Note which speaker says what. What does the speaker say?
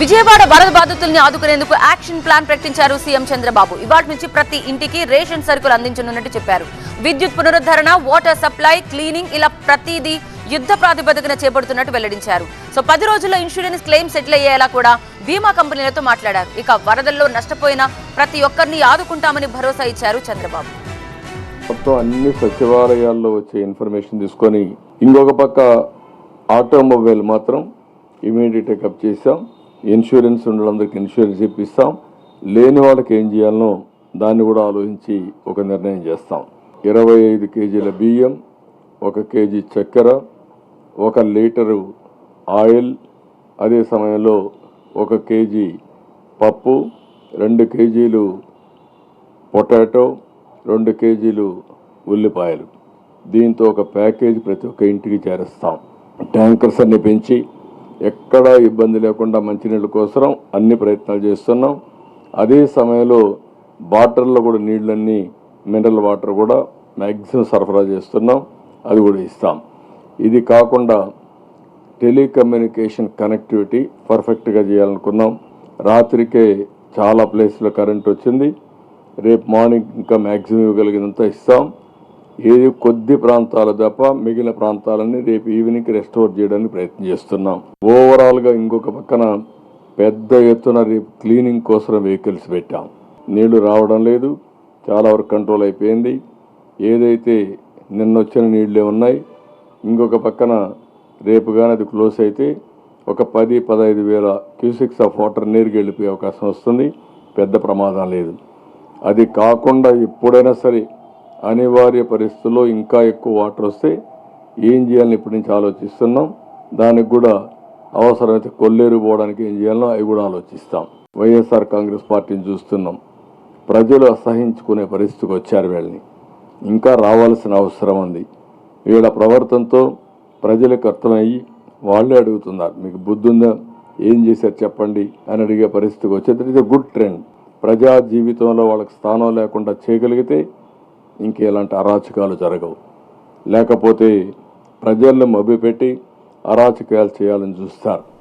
Speaker 1: విజయవాడ వరద బాధితుల్ని ఆదుకునేందుకు యాక్షన్ ప్లాన్ ప్రకటించారు సీఎం చంద్రబాబు. ఇవాటి నుంచి ప్రతి ఇంటికి రేషన్ సరుకులు అందించనున్నట్టు చెప్పారు. విద్యుత్ పునరుద్ధరణ వాటర్ సప్లై క్లీనింగ్ ఇలా ప్రతిదీ యుద్ధ ప్రాతిపదికన చేపడుతున్నట్టు వెల్లడించారు. సో పది రోజుల్లో ఇన్సూరెన్స్ క్లెయిమ్ సెటిల్ అయ్యేలా కూడా బీమా కంపెనీలతో మాట్లాడారు. ఇక వరదల్లో నష్టపోయిన ప్రతి ఒక్కరిని ఆదుకుంటామని భరోసా ఇచ్చారు చంద్రబాబు.
Speaker 2: మొత్తం అన్ని సచివాలయాల్లో వచ్చే ఇన్ఫర్మేషన్ తీసుకొని ఇంకొక పక్క ఆటోమొబైల్ మాత్రం ఇమీడియట్ టేకప్ చేసాం ఇన్సూరెన్స్ ఉన్న వాళ్ళందరికీ ఇన్సూరెన్స్ ఇప్పిస్తాం. లేని వాళ్ళకి ఏం చేయాలనో దాన్ని కూడా ఆలోచించి ఒక నిర్ణయం చేస్తాం. ఇరవై ఐదు కేజీల బియ్యం ఒక కేజీ చక్కెర ఒక లీటరు ఆయిల్ అదే సమయంలో ఒక కేజీ పప్పు రెండు కేజీలు పొటాటో రెండు కేజీలు ఉల్లిపాయలు. దీంతో ఒక ప్యాకేజ్ ప్రతి ఒక్క ఇంటికి చేరుస్తాం. ట్యాంకర్స్ అన్ని పెంచి ఎక్కడా ఇబ్బంది లేకుండా మంచినీళ్ళ కోసం అన్ని ప్రయత్నాలు చేస్తున్నాం. అదే సమయంలో బాటిల్లో కూడా నీళ్ళన్నీ మినరల్ వాటర్ కూడా మ్యాక్సిమం సరఫరా చేస్తున్నాం. అది కూడా ఇస్తాం. ఇది కాకుండా టెలికమ్యూనికేషన్ కనెక్టివిటీ పర్ఫెక్ట్గా చేయాలనుకున్నాం. రాత్రికే చాలా ప్లేస్లో కరెంట్ వచ్చింది. రేపు మార్నింగ్ ఇంకా మ్యాక్సిమం ఇవ్వగలిగినంత ఇస్తాం. ఏది కొద్ది ప్రాంతాలు తప్ప మిగిలిన ప్రాంతాలన్నీ రేపు ఈవినింగ్ రెస్టోర్ చేయడానికి ప్రయత్నం చేస్తున్నాం. ఓవరాల్గా ఇంకొక పక్కన పెద్ద ఎత్తున రేపు క్లీనింగ్ కోసం వెహికల్స్ పెట్టాం. నీళ్ళు రావడం లేదు చాలా వరకు కంట్రోల్ అయిపోయింది. ఏదైతే నిన్న వచ్చిన నీళ్ళే ఉన్నాయి ఇంకొక పక్కన రేపు కానీ అది క్లోజ్ అయితే ఒక పది పదహైదు వేల క్యూసిక్స్ ఆఫ్ వాటర్ నీరుకి వెళ్ళిపోయే అవకాశం వస్తుంది. పెద్ద ప్రమాదం లేదు. అది కాకుండా ఎప్పుడైనా సరే అనివార్య పరిస్థితుల్లో ఇంకా ఎక్కువ వాటర్ వస్తే ఏం చేయాలని ఇప్పటి నుంచి ఆలోచిస్తున్నాం. దానికి కూడా అవసరమైతే కొల్లేరు పోవడానికి ఏం చేయాలో అవి కూడా ఆలోచిస్తాం. వైఎస్ఆర్ కాంగ్రెస్ పార్టీని చూస్తున్నాం. ప్రజలు అసహించుకునే పరిస్థితికి వచ్చారు వీళ్ళని. ఇంకా రావాల్సిన అవసరం ఉంది. వీళ్ళ ప్రవర్తనతో ప్రజలకు అర్థమయ్యి వాళ్ళే అడుగుతున్నారు. మీకు బుద్ధి ఉందా? ఏం చేశారు చెప్పండి అని అడిగే పరిస్థితికి వచ్చేది. ఇది గుడ్ ట్రెండ్. ప్రజా జీవితంలో వాళ్ళకి స్థానం లేకుండా చేయగలిగితే ఇంకేలాంటి అరాచకాలు జరగవు. లేకపోతే ప్రజలను మభ్యపెట్టి అరాచకాలు చేయాలని చూస్తారు.